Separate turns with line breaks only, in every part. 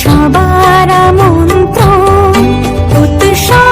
সবার মন্ত্র উৎসব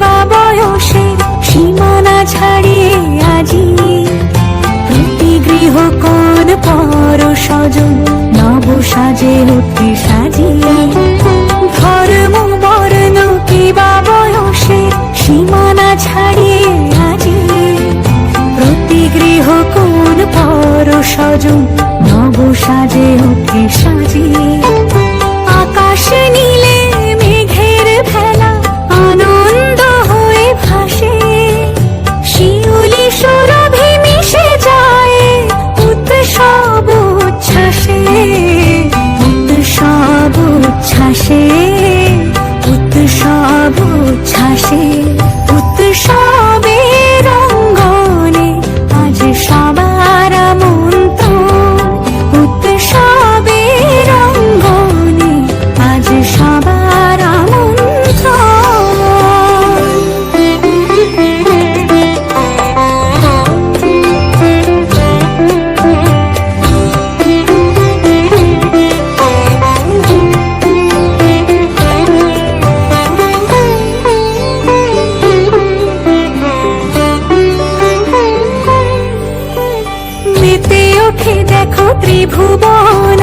বা বয়সে সীমানা ছাড়িয়ে আজি। প্রতি গৃহ কোন পর স্বজন নব সাজে অতি সাজিয়ে। ঘর বর্ণ কি বা বয়সে সীমানা ছাড়িয়ে আজি। প্রতি গৃহ কোন পর স্বজন নব সাজে অতি সাজিয়ে উৎসব উচ্ছ্বাসে ভুবন